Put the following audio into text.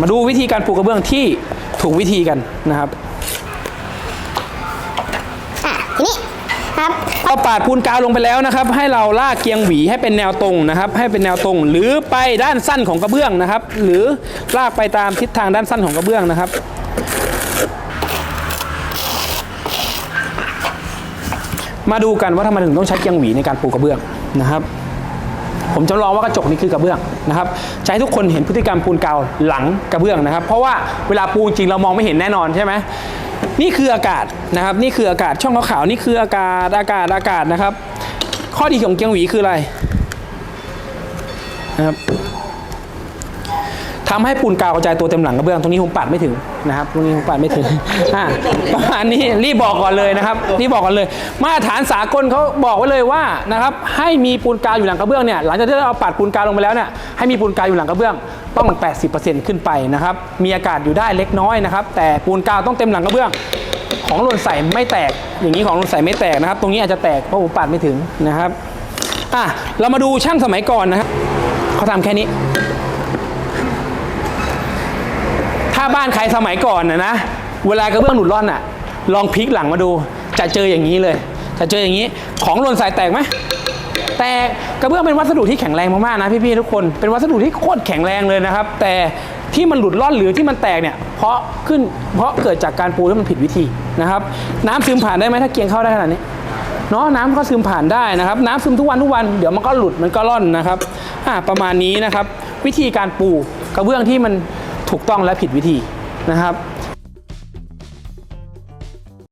มาดูวิธีการปูกระเบื้องที่ถูกวิธีกันนะครับอะทีนี้ครับพอปาดปูนกาวลงไปแล้วนะครับ ให้เราลากเกียงหวีให้เป็นแนวตรงนะครับ ให้เป็นแนวตรง หรือไปด้านสั้นของกระเบื้องนะครับ หรือลากไปตามทิศทางด้านสั้นของกระเบื้องนะครับ มาดูกันว่าทำไมถึงต้องใช้เกียงหวีในการปูกระเบื้องนะครับ ผมจำลองว่ากระจกนี้คือกระเบื้องนะครับใช้ทุกคนเห็นพฤติกรรมปูนกาวหลังกระเบื้องนะครับ เพราะว่าเวลาปูจริงเรามองไม่เห็นแน่นอนใช่ไหมนี่คืออากาศนะครับ นี่คืออากาศช่องขาวๆนี่คืออากาศอากาศอากาศนะครับ ข้อดีของเกียงหวีคืออะไรนะครับ ทำให้ปูนกาวกระจายตัวเต็มหลังกระเบื้องตรงนี้ผมปัดไม่ถึงนะครับตรงนี้ผมปัดไม่ถึงอ่าประมาณนี้รีบบอกก่อนเลยนะครับรีบบอกก่อนเลย มาตรฐานสากลเขาบอกไว้เลยว่านะครับให้มีปูนกาวอยู่หลังกระเบื้องเนี่ยหลังจากที่เราปัดปูนกาวลงไปแล้วเนี่ยให้มีปูนกาวอยู่หลังกระเบื้องต้อง 80%ขึ้นไปนะครับมีอากาศอยู่ได้เล็กน้อยนะครับแต่ปูนกาวต้องเต็มหลังกระเบื้องของหล่นใส่ไม่แตก อย่างนี้ของหล่นใส่ไม่แตกนะครับ ตรงนี้อาจจะแตกเพราะผมปัดไม่ถึงนะครับอะเรามาดูช่างสมัยก่อนนะครับเขาทำแค่นี้ ถ้าบ้านใครสมัยก่อนนะนะ เวลากระเบื้องหลุดร่อนอะลองพลิกหลังมาดู จะเจออย่างนี้เลย จะเจออย่างนี้ ของหล่นใส่แตกไหมแตกกระเบื้องเป็นวัสดุที่แข็งแรงมากๆนะพี่ๆทุกคน เป็นวัสดุที่โคตรแข็งแรงเลยนะครับ แต่ที่มันหลุดร่อนหรือที่มันแตกเนี่ย เพราะขึ้น เพราะเกิดจากการปูที่มันผิดวิธีนะครับ น้ำซึมผ่านได้ไหมถ้าเกียงเข้าได้ขนาดนี้เนาะน้ำก็ซึมผ่านได้นะครับ น้ำซึมทุกวันทุกวันเดี๋ยวมันก็หลุดมันก็ร่อนนะครับอ่าประมาณนี้นะครับ วิธีการปูกระเบื้องที่มัน ถูกต้องและผิดวิธีนะครับ